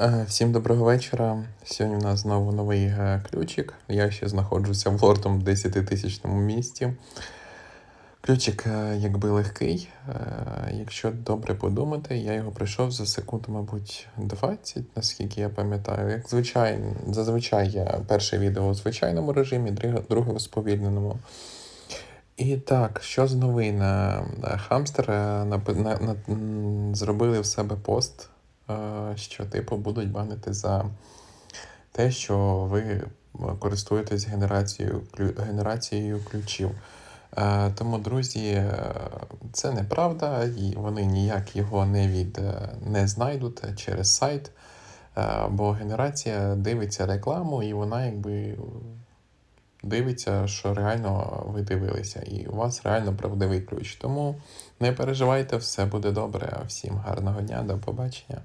Е, Всім доброго вечора. Сьогодні у нас знову новий е, ключик. Я ще знаходжуся в лордом 10-тисячному місті. Ключик е, якби легкий. Якщо добре подумати, я його пройшов за секунд, мабуть, 20, наскільки я пам'ятаю. Як звичайно, зазвичай я перше відео у звичайному режимі, друге у сповільненому. І так, що з новин? Хамстер зробили в себе пост, що типу будуть банити за те, що ви користуєтесь генерацією, генерацією ключів. Е, Тому, друзі, е, це неправда, і вони ніяк його не від е, не знайдуть через сайт, е, бо генерація дивиться рекламу, і вона якби дивиться, що реально ви дивилися, і у вас реально правдивий ключ. Тому не переживайте, все буде добре. Всім гарного дня, до побачення.